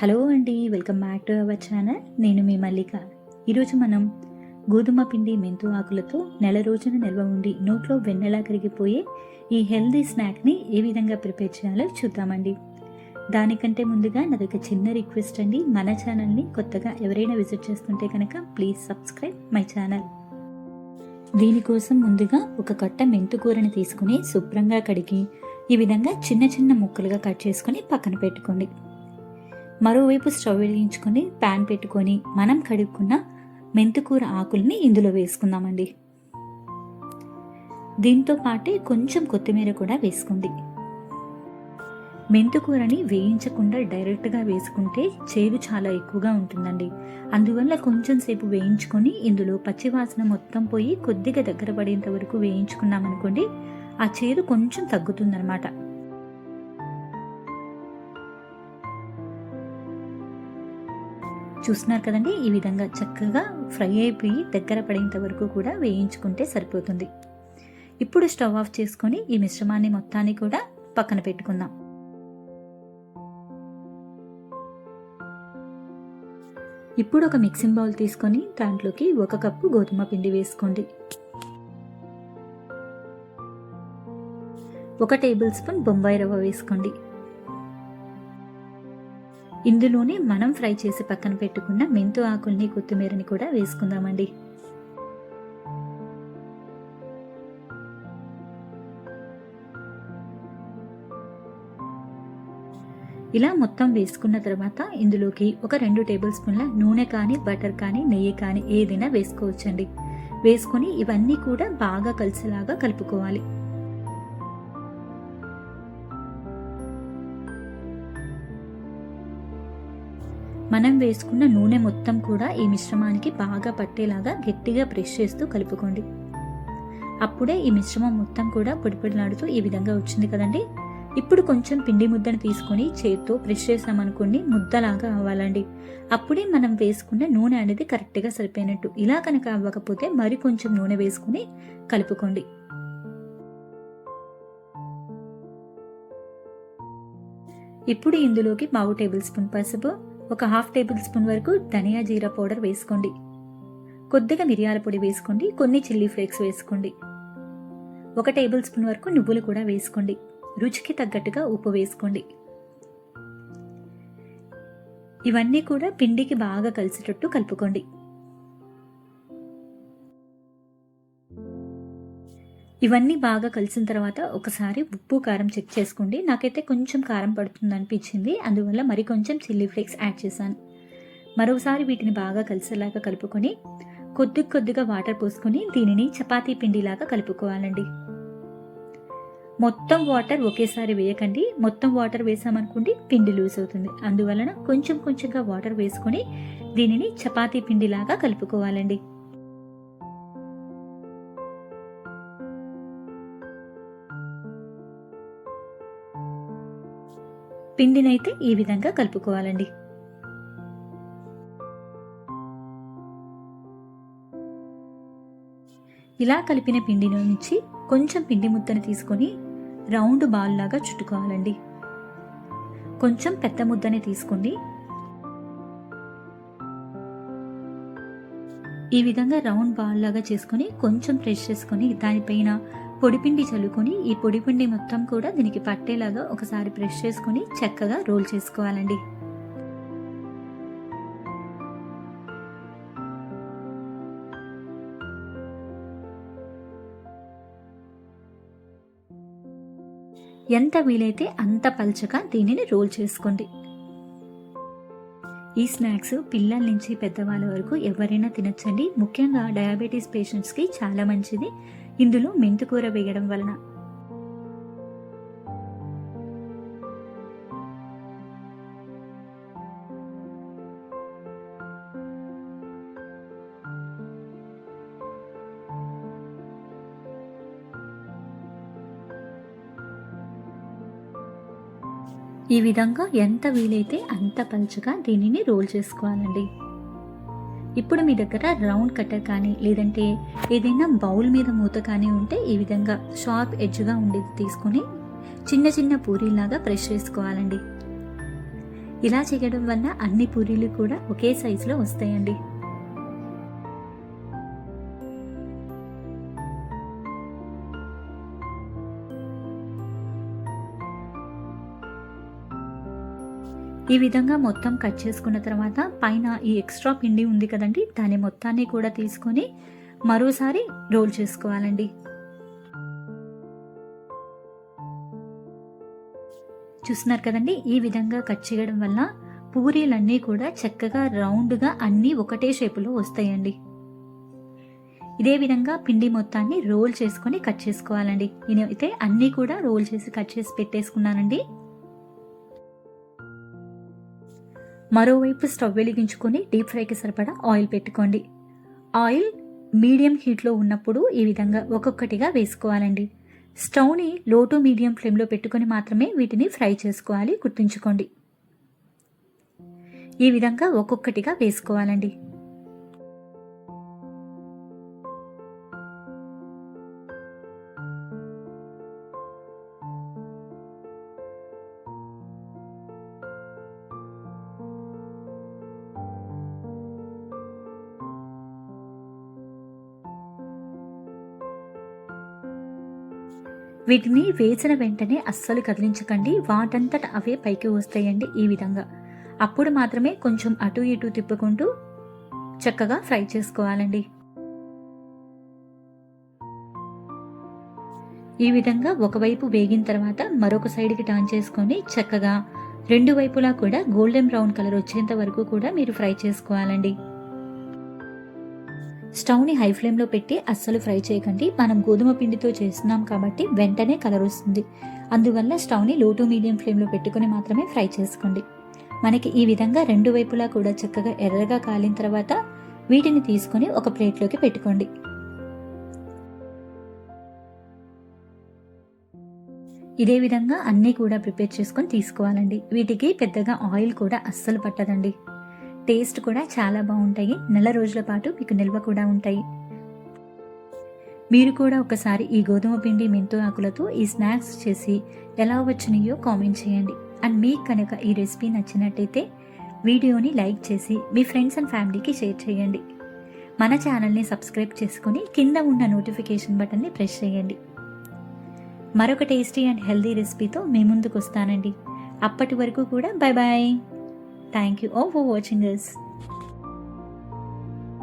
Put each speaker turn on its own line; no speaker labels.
Hello అండి welcome back to our channel. నేను మీ మల్లిక. ఈరోజు మనం గోధుమ పిండి మెంతు ఆకులతో నెల రోజున నిల్వ ఉండి నోట్లో వెన్నెలా కరిగిపోయే ఈ హెల్దీ స్నాక్ని ఏ విధంగా ప్రిపేర్ చేయాలో చూద్దామండి. దానికంటే ముందుగా నాది ఒక చిన్న రిక్వెస్ట్ అండి. మన ఛానల్ని కొత్తగా ఎవరైనా విజిట్ చేస్తుంటే కనుక ప్లీజ్ సబ్స్క్రైబ్ మై ఛానల్. దీనికోసం ముందుగా ఒక కట్ట మెంతు కూరని తీసుకుని శుభ్రంగా కడిగి ఈ విధంగా చిన్న చిన్న ముక్కలుగా కట్ చేసుకొని పక్కన పెట్టుకోండి. మరోవైపు స్టవ్ వెలిగించుకొని ప్యాన్ పెట్టుకొని మనం కడుక్కున్న మెంతుకూర ఆకుల్ని ఇందులో వేసుకుందామండి. దీంతో పాటే కొంచెం కొత్తిమీర కూడా వేసుకుంది మెంతుకూరని వేయించకుండా డైరెక్ట్గా వేసుకుంటే చేదు చాలా ఎక్కువగా ఉంటుందండి. అందువల్ల కొంచెం సేపు వేయించుకొని ఇందులో పచ్చివాసన మొత్తం పోయి కొద్దిగా దగ్గర పడేంత వరకు వేయించుకున్నామనుకోండి ఆ చేదు కొంచెం తగ్గుతుందన్నమాట. చూస్తున్నారు కదండి ఈ విధంగా చక్కగా ఫ్రై అయిపోయి దగ్గర పడేంత వరకు కూడా వేయించుకుంటే సరిపోతుంది. ఇప్పుడు స్టవ్ ఆఫ్ చేసుకొని ఈ మిశ్రమాన్ని మొత్తాన్ని కూడా పక్కన పెట్టుకుందాం. ఇప్పుడు ఒక మిక్సింగ్ బౌల్ తీసుకొని దాంట్లోకి ఒక కప్పు గోధుమ పిండి వేసుకోండి. ఒక టేబుల్ స్పూన్ బొంబాయి రవ్వ వేసుకోండి. ఇందులోనే మనం ఫ్రై చేసి పక్కన పెట్టుకున్న మెంతు ఆకుల్ని కొత్తిమీరని కూడా వేసుకుందామండి. ఇలా మొత్తం వేసుకున్న తర్వాత ఇందులోకి ఒక రెండు టేబుల్ స్పూన్ల నూనె కానీ బటర్ కానీ నెయ్యి కానీ ఏదైనా వేసుకోవచ్చండి. వేసుకొని ఇవన్నీ కూడా బాగా కలిసేలాగా కలుపుకోవాలి. మనం వేసుకున్న నూనె మొత్తం కూడా ఈ మిశ్రమానికి బాగా పట్టేలాగా గట్టిగా ప్రెస్ చేస్తూ కలుపుకోండి. అప్పుడే ఈ మిశ్రమం మొత్తం కూడా పొడిపొడిలాడుతూ ఈ విధంగా వచ్చింది కదండి? ఇప్పుడు కొంచెం పిండి ముద్దను తీసుకొని చేత్తో ప్రెస్ చేసామనుకోండి ముద్దలాగా అవ్వాలండి. అప్పుడే మనం వేసుకున్న నూనె అనేది కరెక్ట్గా సరిపోయినట్టు. ఇలా కనుక అవ్వకపోతే మరి కొంచెం నూనె వేసుకుని కలుపుకోండి. ఇప్పుడు ఇందులోకి పావు టేబుల్ స్పూన్ పసుపు ఒక హాఫ్ టేబుల్ స్పూన్ వరకు ధనియా జీరా పౌడర్ వేసుకోండి. కొద్దిగా మిరియాల పొడి వేసుకోండి కొన్ని చిల్లీ ఫ్లేక్స్ వేసుకోండి. ఒక టేబుల్ స్పూన్ వరకు నువ్వులు కూడా వేసుకోండి. రుచికి తగ్గట్టుగా ఉప్పు వేసుకోండి. ఇవన్నీ కూడా పిండికి బాగా కలిసేటట్టు కలుపుకోండి. ఇవన్నీ బాగా కలిసిన తర్వాత ఒకసారి ఉప్పు కారం చెక్ చేసుకోండి. నాకైతే కొంచెం కారం పడుతుంది అనిపించింది. అందువల్ల మరి కొంచెం చిల్లీ ఫ్లేక్స్ యాడ్ చేశాను. మరోసారి వీటిని బాగా కలిసేలాగా కలుపుకొని కొద్ది కొద్దిగా వాటర్ పోసుకొని దీనిని చపాతీ పిండిలాగా కలుపుకోవాలండి. మొత్తం వాటర్ ఒకేసారి వేయకండి. మొత్తం వాటర్ వేసామనుకోండి పిండి లూజ్ అవుతుంది. అందువలన కొంచెం కొంచెంగా వాటర్ వేసుకొని దీనిని చపాతీ పిండిలాగా కలుపుకోవాలండి. పిండినైతే ఈ విధంగా కలుపుకోవాలండి. ఇలా కలిపిన పిండి నుంచి కొంచెం పిండి ముద్దను తీసుకొని రౌండ్ బాల్ లాగా చుట్టుకోవాలండి. కొంచెం పెద్ద ముద్దని తీసుకోండి ఈ విధంగా రౌండ్ బాల్ లాగా చేసుకొని కొంచెం ప్రెస్ చేసుకొని దానిపైన పొడిపిండి చల్లుకొని ఈ పొడిపిండి మొత్తం కూడా దీనికి పట్టేలాగా ఒకసారి ప్రెస్ చేసుకొని చక్కగా రోల్ చేసుకోవాలండి. ఎంత వీలైతే అంత పల్చగా దీనిని రోల్ చేసుకోండి. ఈ స్నాక్స్ పిల్లల నుంచి పెద్దవాళ్ళ వరకు ఎవరైనా తినచ్చండి. ముఖ్యంగా డయాబెటీస్ పేషెంట్స్కి చాలా మంచిది. ఇందులో మెంతుకూర వేయడం వలన. ఈ విధంగా ఎంత వీలైతే అంత పలుచగా దీనిని రోల్ చేసుకోవాలండి. ఇప్పుడు మీ దగ్గర రౌండ్ కట్టర్ కానీ లేదంటే ఏదైనా బౌల్ మీద మూత కానీ ఉంటే ఈ విధంగా షార్ప్ ఎడ్జ్గా ఉండేది తీసుకొని చిన్న చిన్న పూరీలాగా ప్రెష్ చేసుకోవాలండి. ఇలా చేయడం వల్ల అన్ని పూరీలు కూడా ఒకే సైజులో వస్తాయండి. ఈ విధంగా మొత్తం కట్ చేసుకున్న తర్వాత పైన ఈ ఎక్స్ట్రా పిండి ఉంది కదండి దాని మొత్తాన్ని కూడా తీసుకొని మరోసారి రోల్ చేసుకోవాలండి. చూస్తున్నారు కదండి ఈ విధంగా కట్ చేయడం వల్ల పూరీలన్నీ కూడా చక్కగా రౌండ్గా అన్నీ ఒకటే షేపులో వస్తాయండి. ఇదే విధంగా పిండి మొత్తాన్ని రోల్ చేసుకొని కట్ చేసుకోవాలండి. నేనైతే అన్నీ కూడా రోల్ చేసి కట్ చేసి పెట్టేసుకున్నానండి. మరోవైపు స్టవ్ వెలిగించుకొని డీప్ ఫ్రైకి సరిపడా ఆయిల్ పెట్టుకోండి. ఆయిల్ మీడియం హీట్లో ఉన్నప్పుడు ఈ విధంగా ఒక్కొక్కటిగా వేసుకోవాలండి. స్టవ్ని లో టు మీడియం ఫ్లేమ్లో పెట్టుకొని మాత్రమే వీటిని ఫ్రై చేసుకోవాలి గుర్తుంచుకోండి. ఈ విధంగా ఒక్కొక్కటిగా వేసుకోవాలండి. వీటిని వేసిన వెంటనే అస్సలు కదిలించకండి. వాటంతట అవే పైకి వస్తాయండి ఈ విధంగా. అప్పుడు మాత్రమే కొంచెం అటు ఇటు తిప్పుకుంటూ చక్కగా ఫ్రై చేసుకోవాలండి. ఈ విధంగా ఒకవైపు వేగిన తర్వాత మరొక సైడ్కి టర్న్ చేసుకొని చక్కగా రెండు వైపులా కూడా గోల్డెన్ బ్రౌన్ కలర్ వచ్చేంత వరకు కూడా మీరు ఫ్రై చేసుకోవాలండి. స్టవ్ని హై ఫ్లేమ్లో పెట్టి అస్సలు ఫ్రై చేయకండి. మనం గోధుమ పిండితో చేస్తున్నాం కాబట్టి వెంటనే కలర్ వస్తుంది. అందువల్ల స్టవ్ని లో టు మీడియం ఫ్లేమ్లో పెట్టుకుని మాత్రమే ఫ్రై చేసుకోండి. మనకి ఈ విధంగా రెండు వైపులా కూడా చక్కగా ఎర్రగా కాలిన తర్వాత వీటిని తీసుకొని ఒక ప్లేట్లోకి పెట్టుకోండి. ఇదే విధంగా అన్నీ కూడా ప్రిపేర్ చేసుకొని తీసుకోవాలండి. వీటికి పెద్దగా ఆయిల్ కూడా అస్సలు పట్టదండి. టేస్ట్ కూడా చాలా బాగుంటాయి. నెల రోజుల పాటు మీకు నిల్వ కూడా ఉంటాయి. మీరు కూడా ఒకసారి ఈ గోధుమ పిండి మెంతు ఆకులతో ఈ స్నాక్స్ చేసి ఎలా వచ్చినాయో కామెంట్ చేయండి. అండ్ మీకు కనుక ఈ రెసిపీ నచ్చినట్టయితే వీడియోని లైక్ చేసి మీ ఫ్రెండ్స్ అండ్ ఫ్యామిలీకి షేర్ చేయండి. మన ఛానల్ని సబ్స్క్రైబ్ చేసుకొని కింద ఉన్న నోటిఫికేషన్ బటన్ని ప్రెస్ చేయండి. మరొక టేస్టీ అండ్ హెల్దీ రెసిపీతో మీ ముందుకు వస్తానండి. అప్పటి వరకు కూడా bye bye Thank you all for watching this.